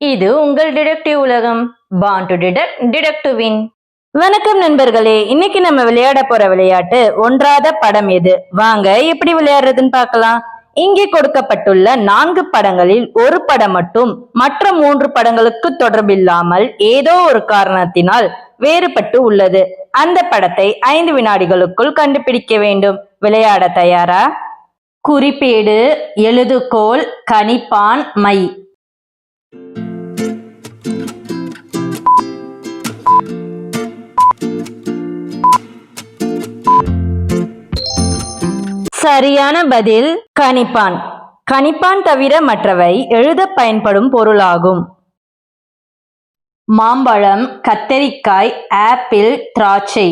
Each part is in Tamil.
இது உங்கள் டிடெக்டிவ் உலகம். பான் டு டிடெக்ட் டிடெக்டிவின் வின் வணக்கம் நண்பர்களே இன்னைக்கு நம்ம விளையாட போற விளையாட்டு ஒன்றாத படம் எது? வாங்க எப்படி விளையாடுறதுன்னு பார்க்கலாம். இங்கே கொடுக்கப்பட்டுள்ள நான்கு படங்களில் ஒரு படம் மட்டும் மற்ற மூன்று படங்களுக்கு தொடர்பில்லாமல் ஏதோ ஒரு காரணத்தினால் வேறுபட்டு உள்ளது. அந்த படத்தை ஐந்து வினாடிகளுக்குள் கண்டுபிடிக்க வேண்டும். விளையாட தயாரா? குறிப்பேடு எழுதுகோல் கணிப்பான் மை. சரியான பதில் கணிப்பான். கணிப்பான் தவிர மற்றவை எழுத பயன்படும் பொருளாகும். மாம்பழம் கத்தரிக்காய் ஆப்பிள் திராட்சை.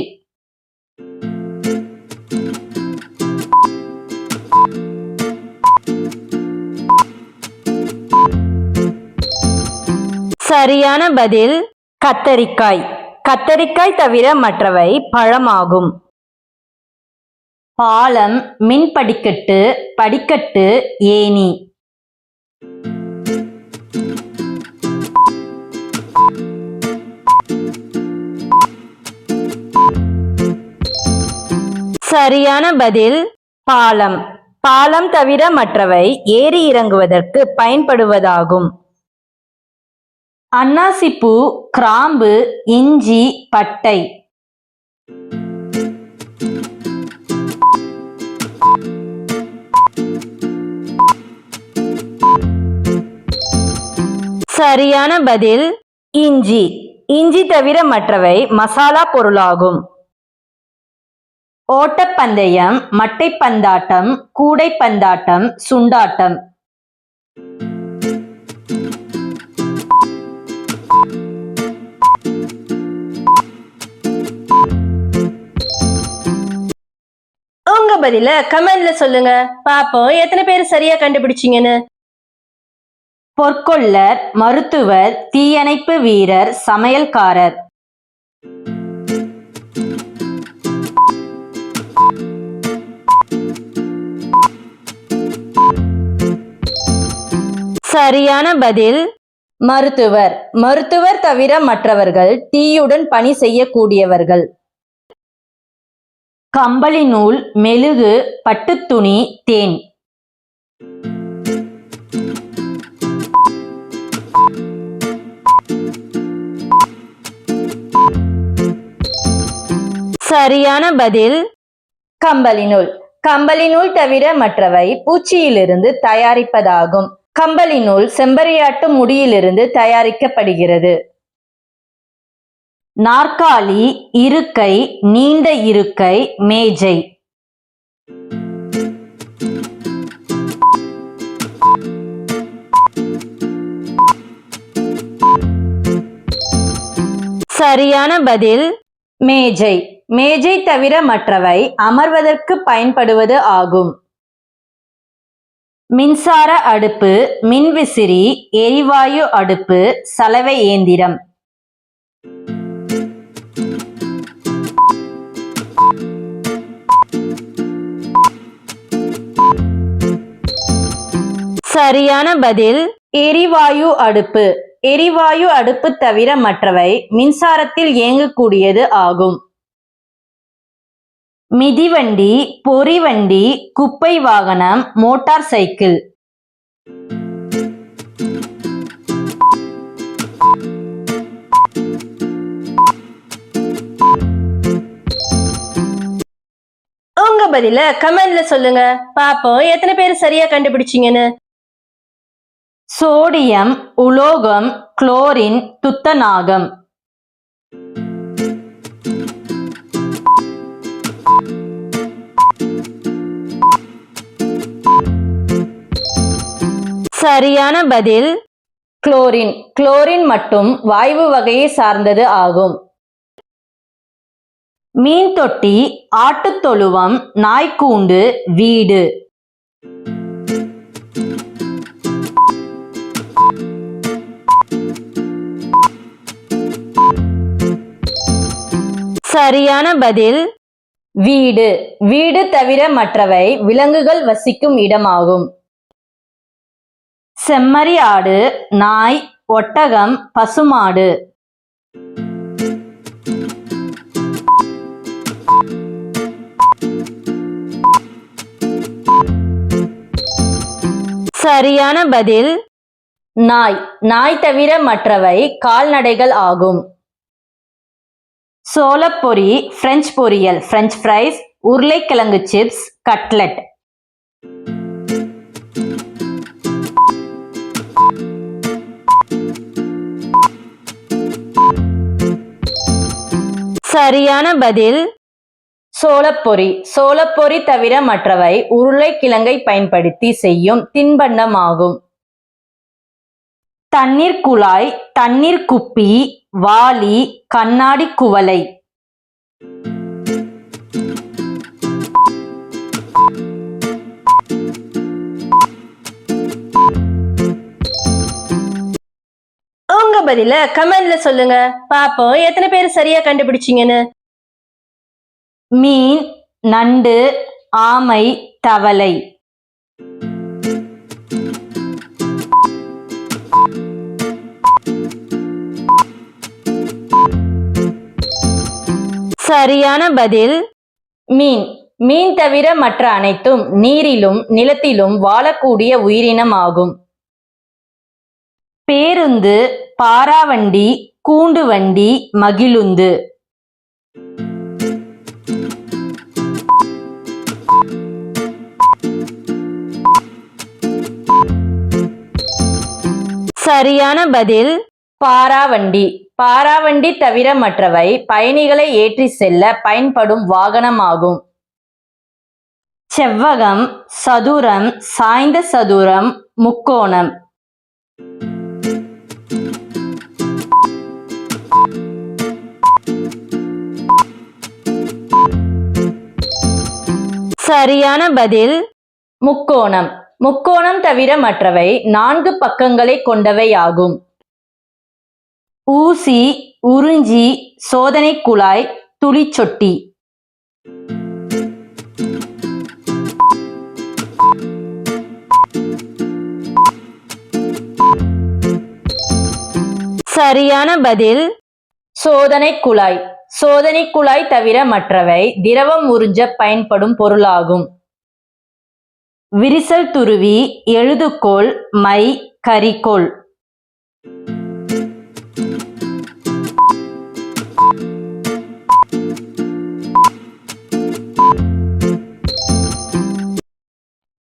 சரியான பதில் கத்தரிக்காய். கத்தரிக்காய் தவிர மற்றவை பழமாகும். பாலம் மின் படிக்கட்டு படிக்கட்டு ஏணி. சரியான பதில் பாலம். பாலம் தவிர மற்றவை ஏறி இறங்குவதற்கு பயன்படுவதாகும். அன்னாசிப்பூ கிராம்பு இஞ்சி பட்டை. சரியான பதில் இஞ்சி. இஞ்சி தவிர மற்றவை மசாலா பொருளாகும். ஓட்டப்பந்தயம் மட்டைப்பந்தாட்டம் கூடைப்பந்தாட்டம் சுண்டாட்டம். உங்க பதில கமெண்ட்ல சொல்லுங்க. பாப்போம் எத்தனை பேர் சரியா கண்டுபிடிச்சீங்கன்னு. பொற்கொள்ளர் மருத்துவர் தீயணைப்பு வீரர் சமையல்காரர். சரியான பதில் மருத்துவர். மருத்துவர் தவிர மற்றவர்கள் தீயுடன் பணி செய்யக்கூடியவர்கள். கம்பளி நூல் மெழுகு பட்டுத்துணி தேன். சரியான பதில்? கம்பளி நூல் கம்பளி நூல் தவிர மற்றவை பூச்சியிலிருந்து தயாரிப்பதாகும். கம்பளி நூல் செம்பரியாட்டு முடியிலிருந்து தயாரிக்கப்படுகிறது. நாற்காலி இருக்கை நீண்ட இருக்கை மேஜை. சரியான பதில்? மேஜை. மேஜை தவிர மற்றவை அமர்வதற்கு பயன்படுவது ஆகும். மின்சார அடுப்பு மின்விசிறி எரிவாயு அடுப்பு சலவை இயந்திரம். சரியான பதில் எரிவாயு அடுப்பு. எரிவாயு அடுப்பு தவிர மற்றவை மின்சாரத்தில் இயங்கக்கூடியது ஆகும். மிதிவண்டி பொறிவண்டி குப்பை வாகனம் மோட்டார் சைக்கிள். உங்க பதில கமெண்ட்ல சொல்லுங்க. பாப்போம் எத்தனை பேர் சரியா கண்டுபிடிச்சீங்கன்னு. சோடியம் உலோகம் குளோரின் துத்தநாகம். சரியான பதில்? குளோரின். குளோரின் மட்டும் வாயு வகையை சார்ந்தது ஆகும். மீன் தொட்டி ஆட்டுத் தொழுவம் நாய்க்கூண்டு வீடு. சரியான பதில்? வீடு. வீடு தவிர மற்றவை விலங்குகள் வசிக்கும் இடமாகும். செம்மறி ஆடு நாய் ஒட்டகம் பசுமாடு. சரியான பதில் நாய். நாய் தவிர மற்றவை கால்நடைகள் ஆகும். சோளப்பொரி பிரெஞ்சு பொரியல் பிரெஞ்ச் ஃப்ரைஸ் உருளைக்கிழங்கு சிப்ஸ் கட்லெட் சரியான பதில். சோளப்பொறி. சோளப்பொறி தவிர மற்றவை உருளைக்கிழங்கை பயன்படுத்தி செய்யும் தின்பண்டமாகும். தண்ணீர் குழாய் தண்ணீர் குப்பி வாளி கண்ணாடி குவளை. உங்க பதில கமெண்ட்ல சொல்லுங்க. பாப்போம் எத்தனை பேர் சரியா கண்டுபிடிச்சீங்கன்னு. மீன் நண்டு ஆமை தவளை. சரியான பதில் மீன். மீன் தவிர மற்ற அனைத்தும் நீரிலும் நிலத்திலும் வாழக்கூடிய உயிரினம் ஆகும் பேருந்து பாராவண்டி கூண்டு வண்டி மகிழுந்து. சரியான பதில் பாராவண்டி. பாராவண்டி தவிர மற்றவை பயணிகளை ஏற்றி செல்ல பயன்படும் வாகனமாகும். செவ்வகம் சதுரம் சாய்ந்த சதுரம் முக்கோணம். சரியான பதில்? முக்கோணம். முக்கோணம் தவிர மற்றவை நான்கு பக்கங்களை கொண்டவை ஆகும் ஊசி உறிஞ்சி சோதனை குழாய் துளிச்சொட்டி சரியான பதில்? சோதனை குழாய். சோதனை குழாய் தவிர மற்றவை திரவம் உறிஞ்ச பயன்படும் பொருளாகும். விரிசல் துருவி எழுதுகோல் மை கரிக்கோல்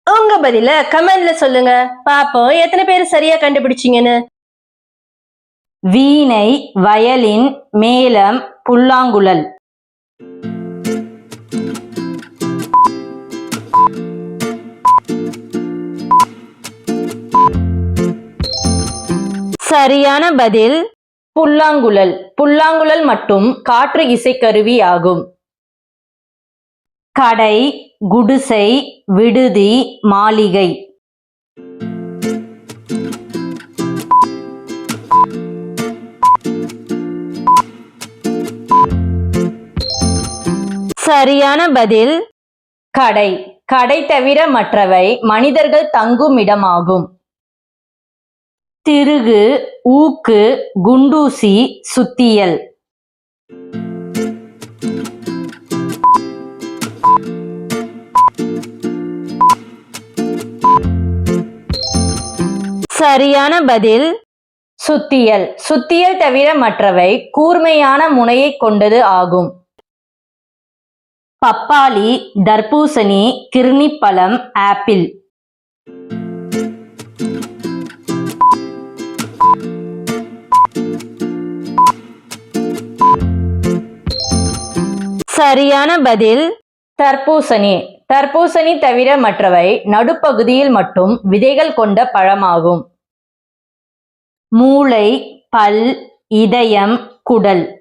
உங்க பதில கமெண்ட்ல சொல்லுங்க. பாப்போம் எத்தனை பேர் சரியா கண்டுபிடிச்சீங்கன்னு? வீணை வயலின் மேளம் புல்லாங்குழல். சரியான பதில் புல்லாங்குழல். புல்லாங்குழல் மட்டும் காற்று இசைக்கருவி ஆகும். கடை குடிசை விடுதி மாளிகை. சரியான பதில். கடை. கடை தவிர மற்றவை மனிதர்கள் தங்கும் இடமாகும். திருகு ஊக்கு குண்டூசி சுத்தியல். சரியான பதில். சுத்தியல். சுத்தியல் தவிர மற்றவை கூர்மையான முனையை கொண்டது ஆகும். பப்பாளி தர்பூசணி கிர்ணிப்பழம் ஆப்பிள். சரியான பதில் தர்பூசணி. தர்பூசணி தவிர மற்றவை நடுப்பகுதியில் மட்டும் விதைகள் கொண்ட பழமாகும். மூளை பல் இதயம் குடல்.